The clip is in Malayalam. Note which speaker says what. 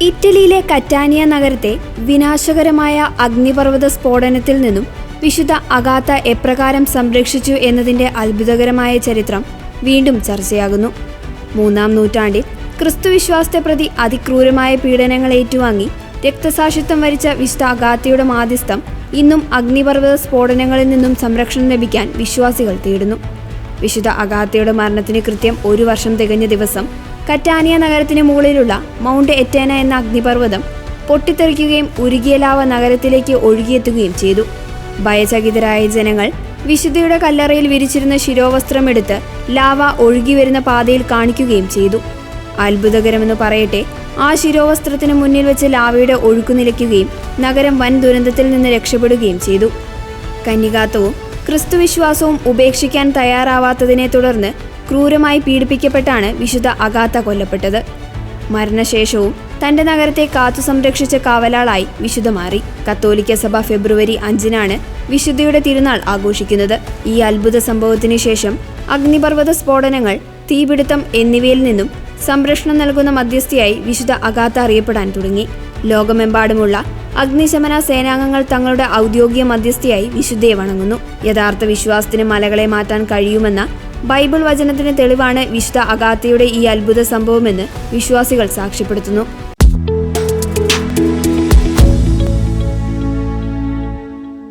Speaker 1: ഇറ്റലിയിലെ കറ്റാനിയ നഗരത്തെ വിനാശകരമായ അഗ്നിപർവത സ്ഫോടനത്തിൽ നിന്നും വിശുദ്ധ അഗാത്ത എപ്രകാരം സംരക്ഷിച്ചു എന്നതിന്റെ അത്ഭുതകരമായ ചരിത്രം വീണ്ടും ചർച്ചയാകുന്നു. മൂന്നാം നൂറ്റാണ്ടിൽ ക്രിസ്തുവിശ്വാസത്തെ പ്രതി അതിക്രൂരമായ പീഡനങ്ങൾ ഏറ്റുവാങ്ങി രക്തസാക്ഷിത്വം വരിച്ച വിശുദ്ധ അഗാത്തയുടെ മാധ്യസ്ഥം ഇന്നും അഗ്നിപർവത സ്ഫോടനങ്ങളിൽ നിന്നും സംരക്ഷണം ലഭിക്കാൻ വിശ്വാസികൾ തേടുന്നു. വിശുദ്ധ അഗാത്തയുടെ മരണത്തിന് കൃത്യം ഒരു വർഷം തികഞ്ഞ ദിവസം കറ്റാനിയ നഗരത്തിന് മുകളിലുള്ള മൗണ്ട് എറ്റേന എന്ന അഗ്നിപർവതം പൊട്ടിത്തെറിക്കുകയും ഉരുകിയ ലാവ നഗരത്തിലേക്ക് ഒഴുകിയെത്തുകയും ചെയ്തു. ഭയചകിതരായ ജനങ്ങൾ വിശുദ്ധിയുടെ കല്ലറയിൽ വിരിച്ചിരുന്ന ശിരോവസ്ത്രമെടുത്ത് ലാവ ഒഴുകി വരുന്ന പാതയിൽ കാണിക്കുകയും ചെയ്തു. അത്ഭുതകരമെന്ന് പറയട്ടെ ആ ശിരോവസ്ത്രത്തിന് മുന്നിൽ വെച്ച് ലാവയുടെ ഒഴുക്കു നിലയ്ക്കുകയും നഗരം വൻ ദുരന്തത്തിൽ നിന്ന് രക്ഷപ്പെടുകയും ചെയ്തു. കന്യകാത്തവും ക്രിസ്തുവിശ്വാസവും ഉപേക്ഷിക്കാൻ തയ്യാറാവാത്തതിനെ തുടർന്ന് ക്രൂരമായി പീഡിപ്പിക്കപ്പെട്ടാണ് വിശുദ്ധ അഗാത്ത കൊല്ലപ്പെട്ടത്. മരണശേഷവും തന്റെ നഗരത്തെ കാത്തു സംരക്ഷിച്ച കാവലാളായി വിശുദ്ധ മാറി. കത്തോലിക്ക സഭ ഫെബ്രുവരി അഞ്ചിനാണ് വിശുദ്ധയുടെ തിരുനാൾ ആഘോഷിക്കുന്നത്. ഈ അത്ഭുത സംഭവത്തിനു ശേഷം അഗ്നിപർവത സ്ഫോടനങ്ങൾ തീപിടുത്തം എന്നിവയിൽ നിന്നും സംരക്ഷണം നൽകുന്ന മധ്യസ്ഥയായി വിശുദ്ധ അഗാത്ത അറിയപ്പെടാൻ തുടങ്ങി. ലോകമെമ്പാടുമുള്ള അഗ്നിശമന സേനാംഗങ്ങൾ തങ്ങളുടെ ഔദ്യോഗിക മധ്യസ്ഥയായി വിശുദ്ധയെ വണങ്ങുന്നു. യഥാർത്ഥ വിശ്വാസത്തിന് മലകളെ മാറ്റാൻ കഴിയുമെന്ന ബൈബിൾ വചനത്തിന് തെളിവാണ് വിശുദ്ധ അഗാത്തയുടെ ഈ അത്ഭുത സംഭവമെന്ന് വിശ്വാസികൾ സാക്ഷ്യപ്പെടുത്തുന്നു.